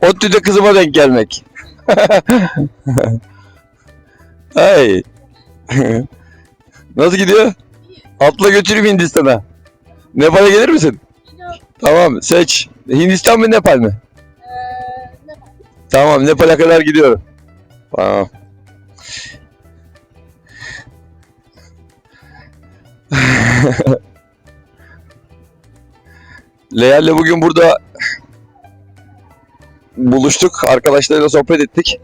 ODTÜ'de kızıma denk gelmek. Ay. Nasıl gidiyor? Atla götüreyim Hindistan'a. Nepal'e gelir misin? Tamam seç. Hindistan mı Nepal mi? Tamam Nepal'e kadar gidiyorum. Tamam. Leyal'le bugün burada buluştuk. Arkadaşlarıyla sohbet ettik.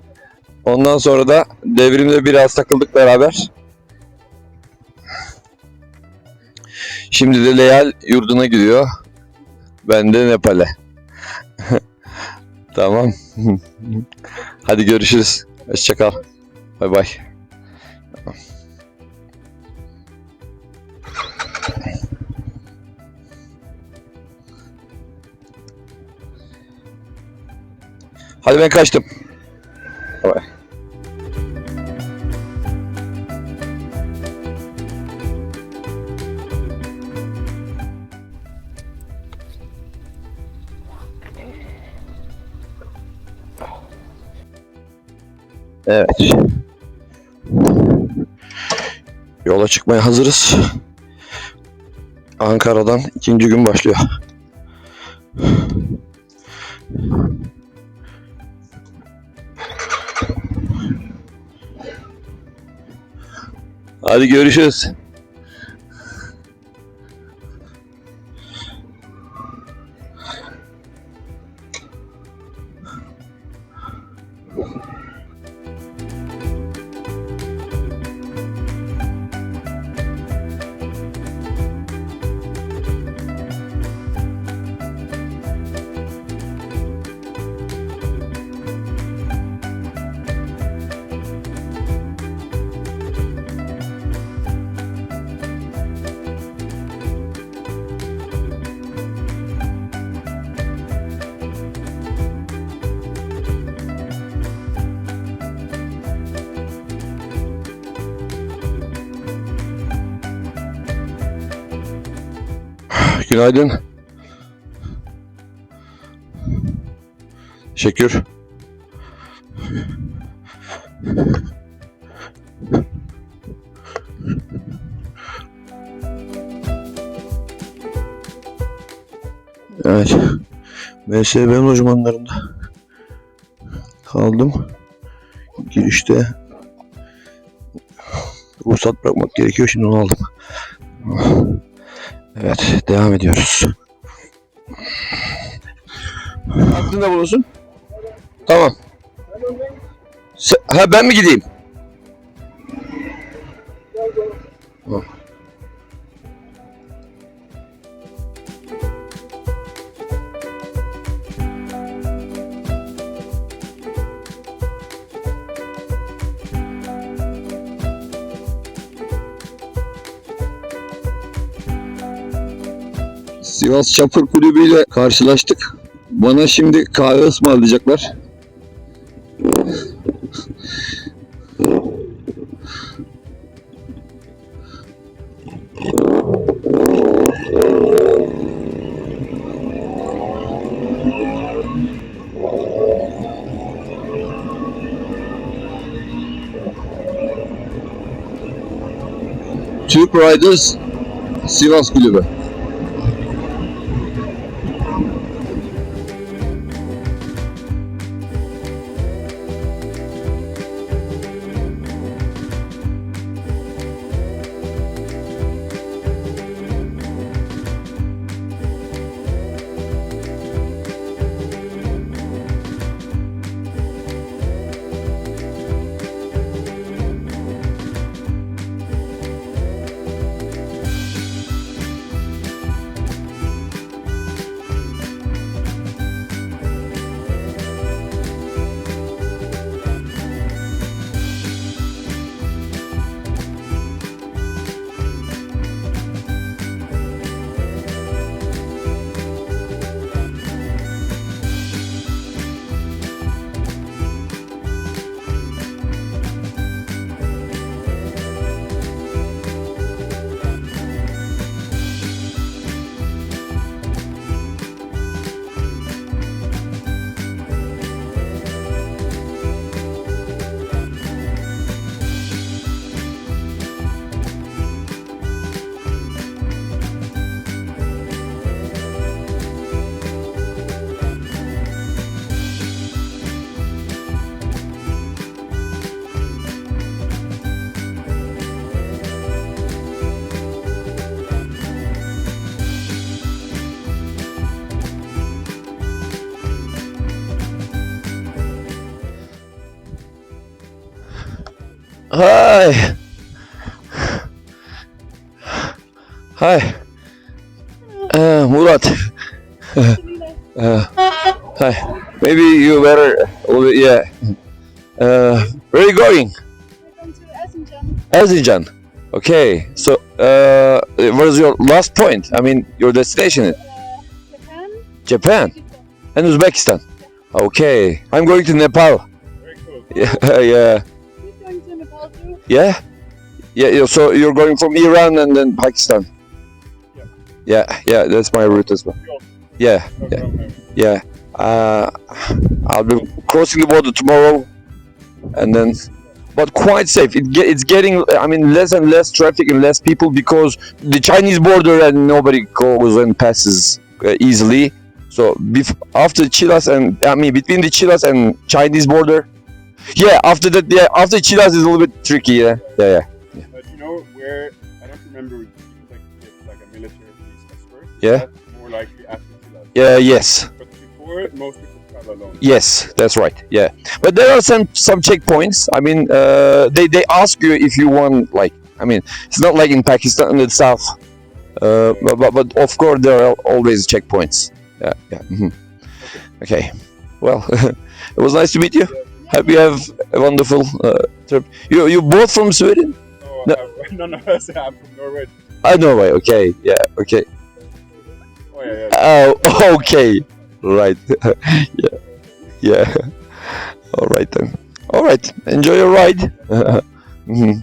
Ondan sonra da devrimde biraz takıldık beraber. Şimdi de Leyal yurduna gidiyor. Ben de Nepal'e. tamam. Hadi görüşürüz. Hoşçakal. Bay bay. Hadi ben kaçtım. Bay. Evet. Yola çıkmaya hazırız. Ankara'dan ikinci gün başlıyor. Hadi görüşürüz. Günaydın. Şekür. Evet. MSB lojmanlarında kaldım. Girişte ruhsat bırakmak gerekiyor. Şimdi onu aldım. Evet, devam ediyoruz. Aklında bulunsun. Tamam. Ha ben mi gideyim? Tamam. Sivas Çapır Kulübü ile karşılaştık. Bana şimdi kahve ısmarlayacaklar. Türk Riders Sivas Kulübü. Hi. Hi. Uh, Murat. Uh, hi. Maybe you better. Yeah. Uh, where are you going? Welcome to Erzincan. Erzincan. Okay. So, uh, what is your last point? I mean, your destination Uh, Japan Japan. And Uzbekistan. Okay. I'm going to Nepal. Very cool. Yeah. Yeah. Yeah. Yeah. So you're going from Iran and then Pakistan. Yeah. Yeah. Yeah. That's my route as well. Yeah. Yeah. Yeah. Uh, I'll be crossing the border tomorrow, and then, but quite safe. It get, it's getting. I mean, less and less traffic and less people because the Chinese border and nobody goes and passes uh, easily. So bef- after Chilas and I mean between the Chilas and Chinese border, yeah. After that, yeah. After Chilas is a little bit tricky. Yeah. Yeah. Yeah. But you know where I don't remember like, it's like a military police escort. Yeah. More likely after Chile. Yeah. Yes. But before, most people travel alone. Yes, that's right. Yeah, but there are some some checkpoints. I mean, uh, they they ask you if you want like. I mean, it's not like in Pakistan in itself. Uh, but, but but of course there are always checkpoints. Yeah, yeah. mhm. Okay. Well, it was nice to meet you. Hope you have a wonderful uh, trip. You you both from Sweden? No, No. Of us. I'm from Norway. Know. Right. Okay. Yeah. Okay. Oh yeah, yeah. Oh. Okay. Right. yeah. Yeah. All right then. All right. Enjoy your ride. Mhm.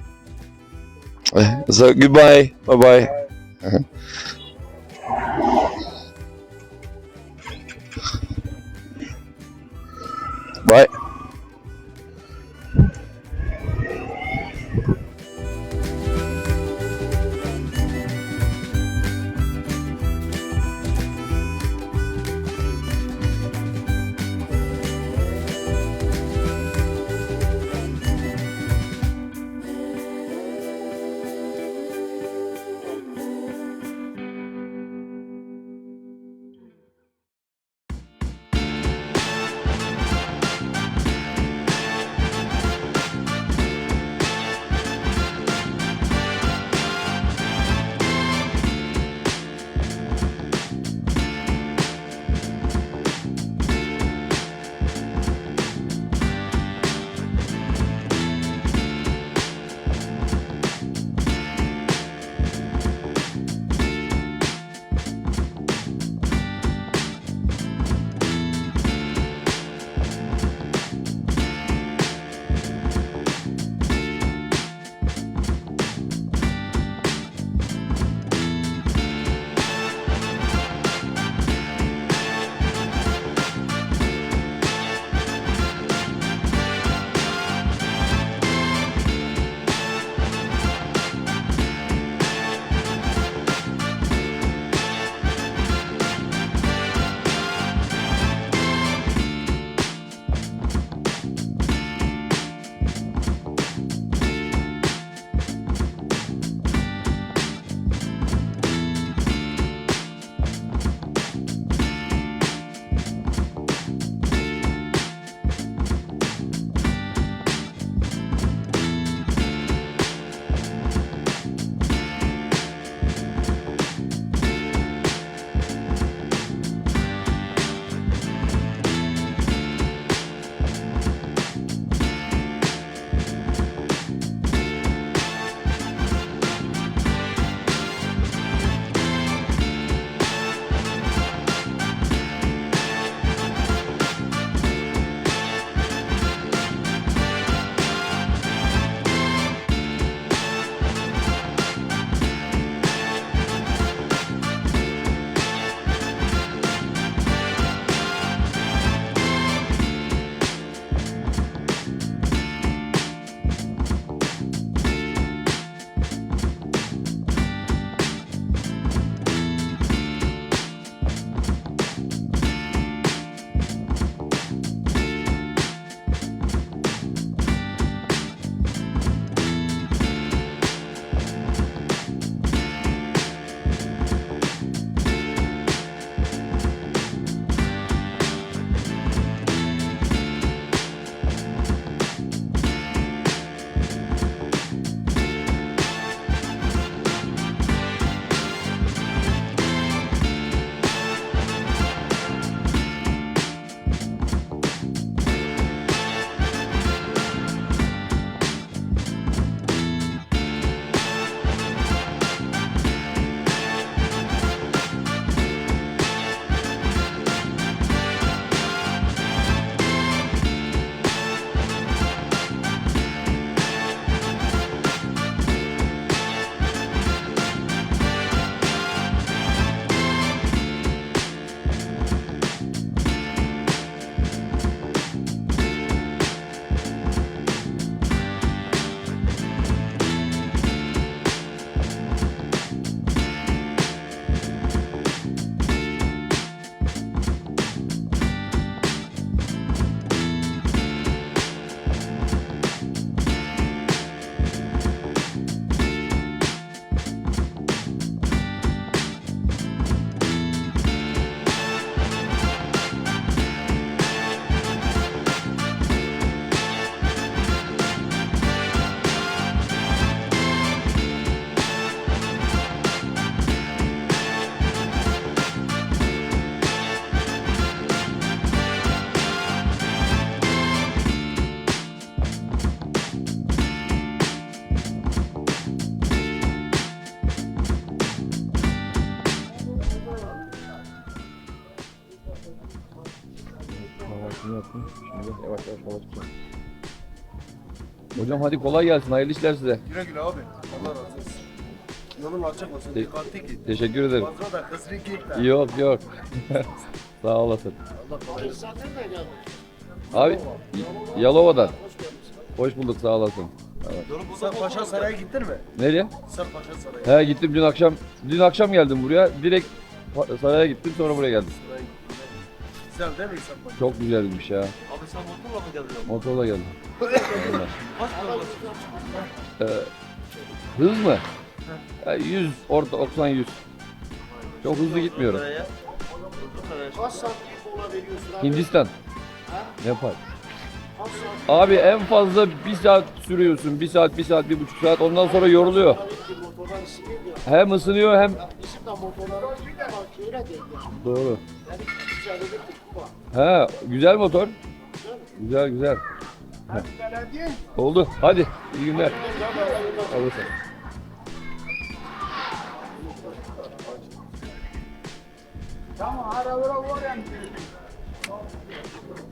So goodbye. Bye bye. Bye. Şimdi yavaş yavaş. Hocam hadi kolay gelsin. Hayırlı işler size. Güle güle abi. Allah razı olsun. Yolun açık olsun. Te- Dikkatli git. Teşekkür ederim. Fazla da hızlı gitme. Yok yok. Sağ olasın. Allah kolaylık. Abi Y- Yalova'dan. Hoş bulduk sağ olasın. Sen Paşa Saray'a gittin mi? Nereye? Sen Paşa Saray'a He gittim dün akşam. Dün akşam geldim buraya. Direkt pa- saraya gittim sonra buraya geldim. gittin. Güzel değil mi Paşa? Çok güzelmiş ya. Abi sen motorla mı geldin? Motorla geldim. Kaç kilometre? Ee, hız mı? Ya 100 orta 90 100. Çok hızlı gitmiyorum. Kaç santim kola veriyorsun abi? Hindistan. Nepal. Abi en fazla bir saat sürüyorsun. Bir saat, bir saat, bir buçuk saat. Ondan sonra yoruluyor. Motorlar ısınıyor ya. Hem ısınıyor hem... Bizim de motorlar öyle değil. Doğru. Yani güzel. He, güzel motor. Güzel güzel. Belediye. Oldu. Hadi. iyi günler. Alırsın.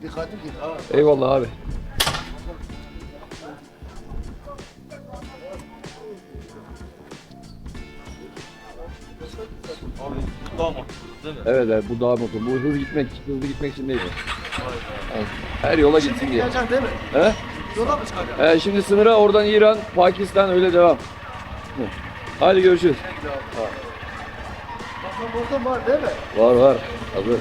Dikkatli git ha. Eyvallah abi. Evet evet bu dağ motoru. Bu hızlı gitmek, hızlı gitmek için değil. mi? Evet. Her yola gitsin diye. Gideceksin değil mi? He? Yola mı çıkacaksın? He, şimdi sınıra oradan İran, Pakistan öyle devam. Hadi görüşürüz. Pasaportun var değil mi? Var var. Hazır.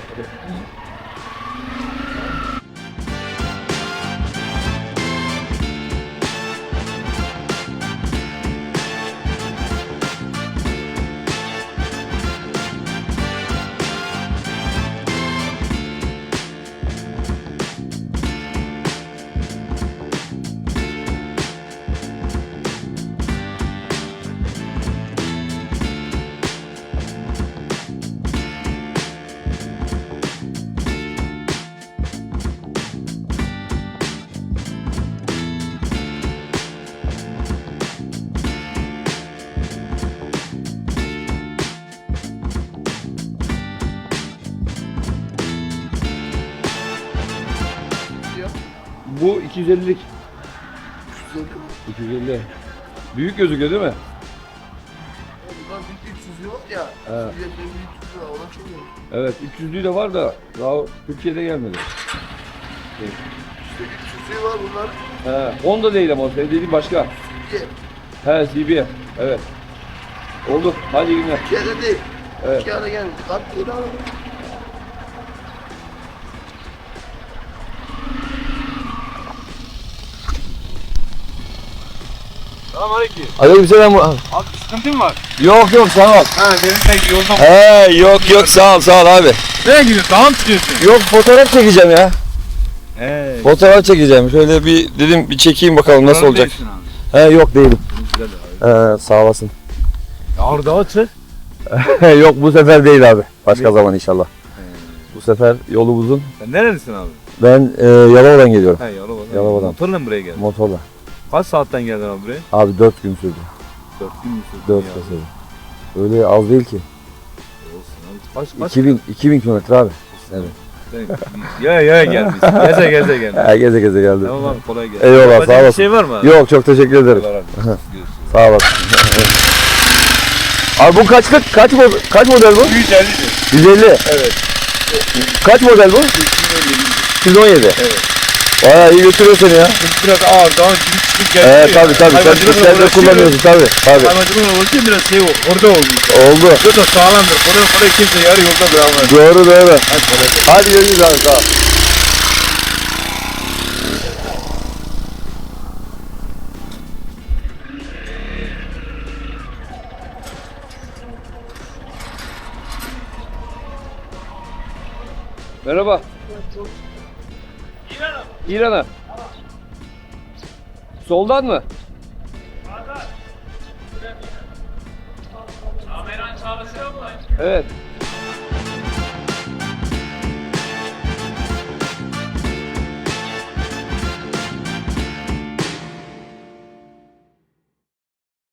250'lik. 250. Büyük gözüküyor değil mi? Buradan bir 300 yok ya. Evet. 150 300 lira ona çok iyi. Evet 300'lüğü de var da daha Türkiye'de gelmedi. İşte 300 var bunlar. He, Honda değil ama senin dediğin başka. Ye. He CB. Evet. Oldu. Hadi iyi günler. Türkiye'de değil. Evet. Türkiye'de gel. Kat lira alın. Aleykümselam. Abi sıkıntın var. Yok yok sağ ol. Ha dedim peki yoldan. He yok yok sağ ol sağ ol abi. Nereye gidiyorsun? Daha mı çıkıyorsun? Yok fotoğraf çekeceğim ya. He. Fotoğraf çekeceğim. Şöyle bir dedim bir çekeyim bakalım nasıl olacak. He yok değilim. He sağ olasın. Ardağa çık. yok bu sefer değil abi. Başka zaman inşallah. Bu sefer yolu uzun. Sen nerelisin abi? Ben e, Yalova'dan geliyorum. He Yalova'dan. Yalova'dan. Motorla mı buraya geldin? Motorla. Kaç saatten geldin abi buraya? Abi 4 gün sürdü. Dört gün mü sürdü 4 ya? gün sürdü. Öyle az değil ki. Olsun abi. Kaç kaç 2000 2000 kilometre abi. Evet. Ya ya gelmiş. Geze geze gelmiş. Ha, geze geze geldim. Tamam abi kolay gelsin. Eyvallah, sağ bir olasın. şey var mı abi? Yok çok teşekkür ederim. Sağ olasın. Abi bu kaçlık? Kaç kaç model bu? 150 150. Evet. Kaç model bu? 217. Evet. Bayağı iyi götürüyor seni ya. Biraz ağır daha gidip çıkıp geldi. Evet tabii tabii. Sen işlerde kullanıyorsun tabii. Tabii. Hayvancılıkla uğraşıyor biraz şey. Orada olmuş. Oldu. Bu da sağlamdır. Buraya buraya kimse yarı yolda bırakmaz. Doğru doğru. Hadi kolay gelsin. Hadi görüşürüz abi sağ ol. Merhaba. İran'a. Soldan mı? Evet.